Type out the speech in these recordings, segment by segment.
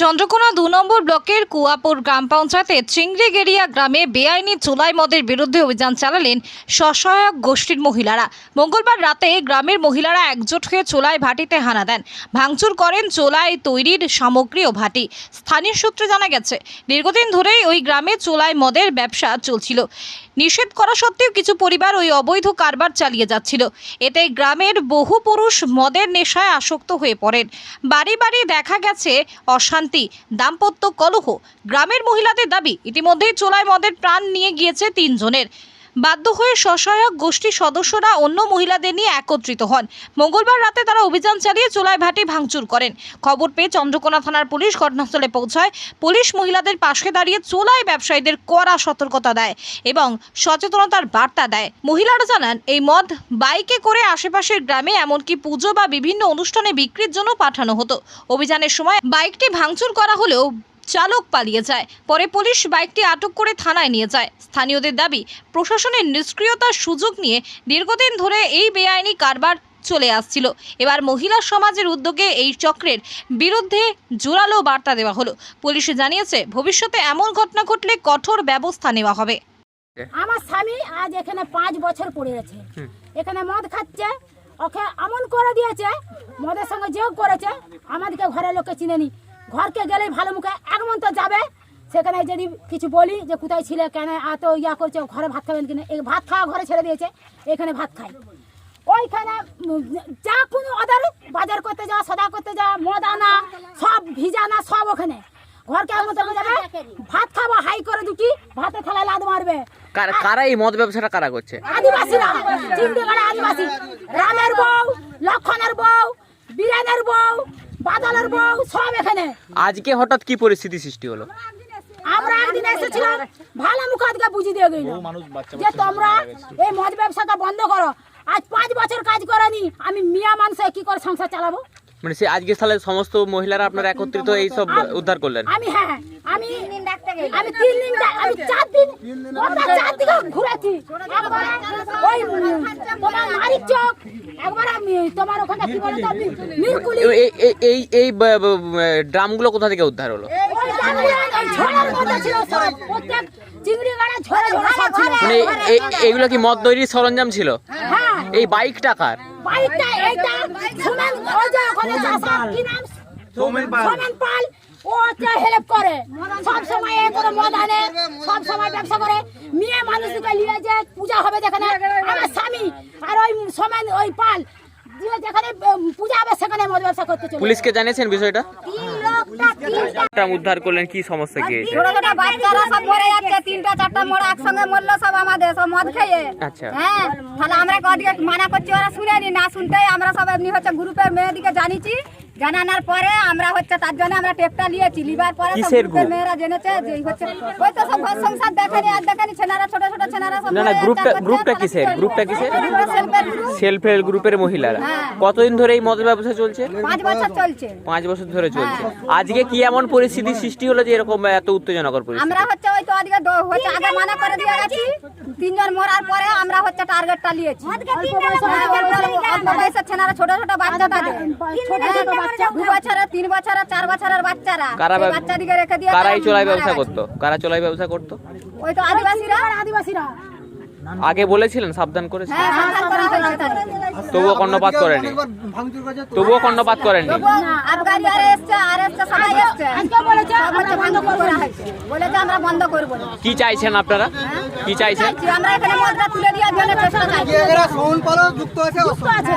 চন্দ্রকোনা দু নম্বর ব্লকের কুয়াপুর গ্রাম পঞ্চায়েতের চিংড়িগেরিয়া গ্রামে বেআইনি চোলাই মদের বিরুদ্ধে অভিযান চালালেন স্বসহায়ক গোষ্ঠীর মহিলারা। মঙ্গলবার রাতে গ্রামের মহিলারা একজোট হয়ে চোলাই ভাটিতে হানা দেন। ভাঙচুর করেন চোলাই তৈরির সামগ্রী ও ভাটি। স্থানীয় সূত্রে জানা গেছে, দীর্ঘদিন ধরেই ওই গ্রামে চোলাই মদের ব্যবসা চলছিল। নিষেধ করা সত্ত্বেও কিছু পরিবার ওই অবৈধ কারবার চালিয়ে যাচ্ছিল। এতে গ্রামের বহু পুরুষ মদের নেশায় আসক্ত হয়ে পড়েন। বাড়ি বাড়ি দেখা গেছে অশান্তি দাম্পত্য কলহ। গ্রামের মহিলাদের দাবি ইতিমধ্যেই চোলায় মদের প্রাণ নিয়ে গিয়েছে তিনজনের। বাধ্য হয়ে স্বসহায়ক গোষ্ঠীর সদস্যরা অন্য মহিলাদের নিয়ে একত্রিত হন। মঙ্গলবার রাতে তারা অভিযান চালিয়ে চোলায় ভাটি ভাঙচুর করেন। খবর পেয়ে চন্দ্রকোনা থানার পুলিশ ঘটনাস্থলে পৌঁছায়। পুলিশ মহিলাদের পাশে দাঁড়িয়ে চোলাই ব্যবসায়ীদের কড়া সতর্কতা দেয় এবং সচেতনতার বার্তা দেয়। মহিলারা জানান, এই মদ বাইকে করে আশেপাশের গ্রামে, এমনকি পুজো বা বিভিন্ন অনুষ্ঠানে বিক্রির জন্য পাঠানো হতো। অভিযানের সময় বাইকটি ভাঙচুর করা হলেও চালক পালিয়ে যায়। পরে পুলিশ বাইকটি আটক করে থানায় নিয়ে যায়। স্থানীয়দের দাবি প্রশাসনের নিষ্ক্রিয়তার সুযোগ নিয়ে দীর্ঘদিন ধরে এই বেআইনি কারবার চলে আসছিল। এবার মহিলা সমাজের উদ্যোগে এই চক্রের বিরুদ্ধে জোরালো বার্তা দেওয়া হলো। পুলিশে জানিয়েছে ভবিষ্যতে এমন ঘটনা ঘটলে কঠোর ব্যবস্থা নেওয়া হবে। আমার স্বামী আজ এখানে পাঁচ বছর পড়ে আছে। এখানে মদ খাচ্ছে ওকে এমন করে দিয়েছে মদের সঙ্গে যোগ করেছে। আমাদেরকে ঘরের লোকে চিনে নি ঘরকে গেলেই ভালো মুখে এক মন্ত্র যাবে। সেখানে যদি কিছু বলি যে কোথায় ছিলে কেন? এত ইয়া করছে ঘরে ভাত খাবেন কিনা? এই ভাত খাওয়া ঘরে ছেড়ে দিয়েছে এখানে ভাত খাই ওইখানে যা কোনো ওদের বাজার করতে যাওয়া সদা করতে যাওয়া মদ আনা সব ভিজানা সব ওখানে। ঘরকে এক মন্ত্র যাবে ভাত খাব হাই করে দুটি ভাতে থালায় লাদ মারবে। কারা- কারা এই মদ ব্যবসাটা কারা করছে? আদিবাসীরা চিমড়িগড়া আদিবাসী। রামের বউ লক্ষণের বউ বীরেনের বউ বাদলের বউ সব এখানে। আজকে হঠাৎ কি পরিস্থিতি সৃষ্টি হলো? আমরা একদিন এসেছিলাম ভালো মুখ আজকে বুঝি দিয়ে গেল যে তোমরা এই মদ ব্যবসাটা বন্ধ করো। আজ পাঁচ বছর কাজ করেনি আমি মিয়া মানুষে কি করে সংসার চালাবো? মানে সে আজকে তাহলে সমস্ত মহিলারা আপনারা একত্রিত এই সব উদ্ধার করলেন? আমি হ্যাঁ হ্যাঁ, আমি আমি তিন দিন আমি চার দিন চার দিকে ঘুরেছি একবার ওই তোমার মারিক চক একবার আমি তোমার ওখানে কি বলে এই এই ড্রামগুলো কোথা থেকে উদ্ধার হলো? মানে এগুলো কি মদ তৈরির সরঞ্জাম ছিল? হ্যাঁ। এই বাইকটা কার? বাইকটা এইটা সুমেন ওই যে ওখানে কি নাম? সোমেন পাল ও হচ্ছে হেল্প করে? সব সময় এ করে মদ আনে সব সময় ব্যবসা করে। মেয়ে মানুষকে নিয়ে যে পূজা হবে যেখানে আমার স্বামী আর ওই সোমেন ওই পাল যেখানে পূজা হবে সেখানে মদ ব্যবসা করতে চলে পুলিশকে জানিয়েছেন বিষয়টা? তিনটা। উদ্ধার করলেন কি সমস্যা কি? ছোট ছোট বাচ্চারা সব মরে যাচ্ছে তিনটা চারটা মোড়া একসঙ্গে মরলো সব আমাদের সব মদ খেয়ে। আচ্ছা। হ্যাঁ তাহলে আমরা কদিকে মানা করছি ওরা শুনেনি না শুনতেই আমরা সব এমনি হচ্ছে গ্রুপের মেয়েদিকে জানিছি জানানোর পরে আমরা হচ্ছে তার জন্য আমরা টেপটা নিয়েছি। লিবার পরে মেয়েরা জেনেছে যে হচ্ছে ওই তো সব ঘর সংসার দেখেনি আর দেখেনি ছেনারা ছোট ছোট ছেনারা সব না না গ্রুপটা গ্রুপটা কিসের? গ্রুপটা কিসের? সেলফ হেল্প গ্রুপের মহিলারা। হ্যাঁ। কতদিন ধরে এই মদ ব্যবসা চলছে? পাঁচ বছর চলছে। পাঁচ বছর ধরে চলছে। হ্যাঁ। আজকে কি এমন পরিস্থিতি সৃষ্টি হলো যে এরকম এত উত্তেজনাকর পরিস্থিতি? আমরা হচ্ছে ওই তো দ- হচ্ছে আগে মানা করে দিয়ে গেছি। তিনজন মরার পরে আমরা হচ্ছে টার্গেটটা নিয়েছি। অল্প ছেনারা ছোট ছোট বাচ্চা তাদের। ছোট ছোট বাচ্চা দু বছরের তিন বছরের চার বছরের বাচ্চারা। কারা বাচ্চাদিকে রেখে দিয়ে কারাই চোলাই ব্যবসা করতো? কারা চোলাই ব্যবসা করতো? ওই তো আদিবাসীরা। আদিবাসীরা। আগে বলেছিলেন সাবধান হ্যাঁ করা হয়েছে তাদের। তবুও কর্ণপাত করেনি। তবুও কর্ণপাত করেননি তবুও আবগারি আর এসছে আর এসছে সবাই এসছে। আজকে বলেছে সব হচ্ছে বন্ধ করা হয়েছে বলেছে আমরা বন্ধ করব না। কি চাইছেন আপনারা? কি চাইছেন? আমরা এখানে তুলে দেওয়ার চেষ্টা চাইছি। যুক্ত আছে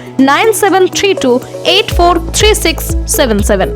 nine seven three two eight four three six seven seven